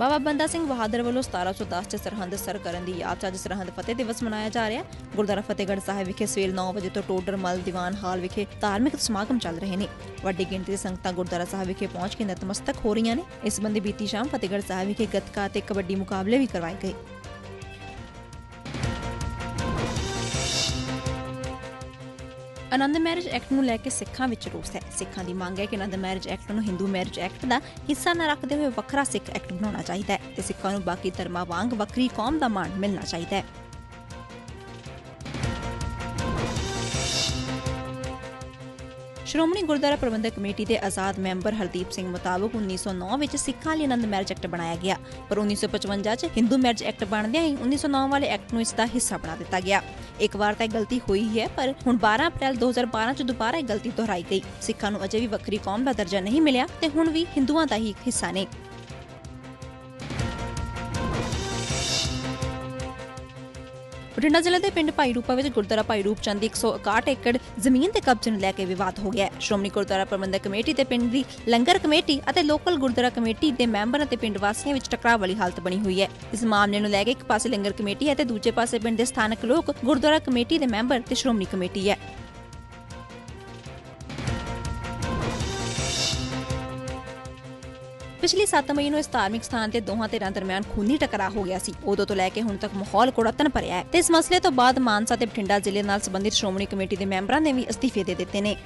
ਬਾਬਾ ਬੰਦਾ ਸਿੰਘ ਬਹਾਦਰ ਵੱਲੋਂ 1710 ਚ ਸਰਹੰਦ ਸਰ ਕਰਨ ਦੀ ਯਾਦ 'ਚ ਅੱਜ ਸਰਹੰਦ ਫਤਿਹ ਦਿਵਸ ਮਨਾਇਆ ਜਾ ਰਿਹਾ ਹੈ। ਗੁਰਦੁਆਰਾ ਫਤਿਹਗੜ੍ਹ ਸਾਹਿਬ ਵਿਖੇ ਸਵੇਰ 9 ਵਜੇ ਤੋਂ ਟੋਡਰ ਮਲ ਦੀਵਾਨ ਹਾਲ ਵਿਖੇ ਧਾਰਮਿਕ ਸਮਾਗਮ ਚੱਲ ਰਹੇ ਨੇ। ਵੱਡੀ ਗਿਣਤੀ ਦੇ ਸੰਗਤਾਂ ਗੁਰਦੁਆਰਾ ਸਾਹਿਬ ਵਿਖੇ ਪਹੁੰਚ ਕੇ ਨਤਮਸਤਕ ਹੋ ਰਹੀਆਂ ਨੇ। ਇਸ ਸੰਬੰਧੀ ਬੀਤੀ ਸ਼ਾਮ ਫਤਿਹਗੜ੍ਹ ਸਾਹਿਬ ਵਿਖੇ ਗੱਤਕਾ ਤੇ ਕਬੱਡੀ ਮੁਕਾਬਲੇ ਵੀ ਕਰਵਾਏ ਗਏ। ਆਨੰਦ ਮੈਰਿਜ ਐਕਟ ਨੂੰ ਲੈ ਕੇ ਸਿੱਖਾਂ ਵਿੱਚ ਰੋਸ ਹੈ। ਸਿੱਖਾਂ ਦੀ ਮੰਗ ਹੈ ਕਿ ਆਨੰਦ ਮੈਰਿਜ ਐਕਟ ਨੂੰ ਹਿੰਦੂ ਮੈਰਿਜ ਐਕਟ ਦਾ ਹਿੱਸਾ ਨਾ ਰੱਖਦੇ ਹੋਏ ਵੱਖਰਾ ਸਿੱਖ ਐਕਟ ਬਣਾਉਣਾ ਚਾਹੀਦਾ ਹੈ ਤੇ ਸਿੱਖਾਂ ਨੂੰ ਬਾਕੀ ਧਰਮਾਂ ਵਾਂਗ ਵੱਖਰੀ ਕੌਮ ਦਾ ਮਾਣ ਮਿਲਣਾ ਚਾਹੀਦਾ ਹੈ। ਸ਼੍ਰੋਮਣੀ ਗੁਰਦੁਆਰਾ ਪ੍ਰਬੰਧਕ ਕਮੇਟੀ ਦੇ ਆਜ਼ਾਦ ਮੈਂਬਰ ਹਰਦੀਪ ਸਿੰਘ ਮੁਤਾਬਕ 1909 ਵਿੱਚ ਸਿੱਖਾਂ ਲਈ ਆਨੰਦ ਮੈਰਿਜ ਐਕਟ ਬਣਾਇਆ ਗਿਆ। ਪਰ 1955 ਚ ਹਿੰਦੂ ਮੈਰਿਜ ਐਕਟ ਬਣਦਿਆਂ ਹੀ 1909 ਵਾਲੇ ਐਕਟ ਨੂੰ ਇਸ ਦਾ ਹਿੱਸਾ ਬਣਾ ਦਿੱਤਾ ਗਿਆ। ਇੱਕ ਵਾਰ ਤਾਂ ਇਹ ਗਲਤੀ ਹੋਈ ਹੈ ਪਰ ਹੁਣ 12 ਅਪ੍ਰੈਲ 2012 ਚ ਦੁਬਾਰਾ ਇਹ ਗਲਤੀ ਦੁਹਰਾਈ ਗਈ। ਸਿੱਖਾਂ ਨੂੰ ਅਜੇ ਵੀ ਵੱਖਰੀ ਕੌਮ ਦਾ ਦਰਜਾ ਨਹੀਂ ਮਿਲਿਆ ਤੇ ਹੁਣ ਵੀ ਹਿੰਦੂਆਂ ਦਾ ਹੀ ਇੱਕ ਹਿੱਸਾ ਨੇ। ਬਠਿੰਡਾ ਜ਼ਿਲ੍ਹੇ ਦੇ ਪਿੰਡ ਭਾਈ ਰੂਪਾ ਵਿੱਚ ਗੁਰਦੁਆਰਾ ਭਾਈ ਰੂਪ ਚੰਦ ਦੀ 161 ਏਕੜ ਜ਼ਮੀਨ ਤੇ ਕਬਜ਼ੇ ਨੂੰ ਲੈ ਕੇ ਵਿਵਾਦ ਹੋ ਗਿਆ ਹੈ। ਸ਼੍ਰੋਮਣੀ ਗੁਰਦੁਆਰਾ ਪ੍ਰਬੰਧਕ ਕਮੇਟੀ ਤੇ ਪਿੰਡ ਦੀ ਲੰਗਰ ਕਮੇਟੀ ਅਤੇ ਲੋਕਲ ਗੁਰਦੁਆਰਾ ਕਮੇਟੀ ਦੇ ਮੈਂਬਰਾਂ ਤੇ ਪਿੰਡ ਵਾਸੀਆਂ ਵਿੱਚ ਟਕਰਾਅ ਵਾਲੀ ਹਾਲਤ ਬਣੀ ਹੋਈ ਹੈ। ਇਸ ਮਾਮਲੇ ਨੂੰ ਲੈ ਕੇ ਇੱਕ ਪਾਸੇ ਲੰਗਰ ਕਮੇਟੀ ਹੈ ਤੇ ਦੂਜੇ ਪਾਸੇ ਪਿੰਡ ਦੇ ਸਥਾਨਕ ਲੋਕ ਗੁਰਦੁਆਰਾ ਕਮੇਟੀ ਦੇ ਮੈਂਬਰ ਤੇ ਸ਼੍ਰੋਮਣੀ ਕਮੇਟੀ ਹੈ। ਪਿਛਲੀ 7 ਮਈ ਨੂੰ ਇਸ ਧਾਰਮਿਕ ਸਥਾਨ ਤੇ ਦੋਹਾਂ ਧਿਰਾਂ ਦਰਮਿਆਨ ਖੂਨੀ ਟਕਰਾਅ ਹੋ ਗਿਆ ਸੀ। ਉਦੋਂ ਤੋਂ ਲੈ ਕੇ ਹੁਣ ਤੱਕ ਮਾਹੌਲ ਕੁੜੱਤਨ ਭਰਿਆ ਹੈ। ਤੇ ਇਸ ਮਸਲੇ ਤੋਂ ਬਾਅਦ ਮਾਨਸਾ ਤੇ ਬਠਿੰਡਾ ਜ਼ਿਲ੍ਹੇ ਨਾਲ ਸੰਬੰਧਿਤ ਸ਼੍ਰੋਮਣੀ ਕਮੇਟੀ ਦੇ ਮੈਂਬਰਾਂ ਨੇ ਵੀ ਅਸਤੀਫੇ ਦੇ ਦਿੱਤੇ ਨੇ।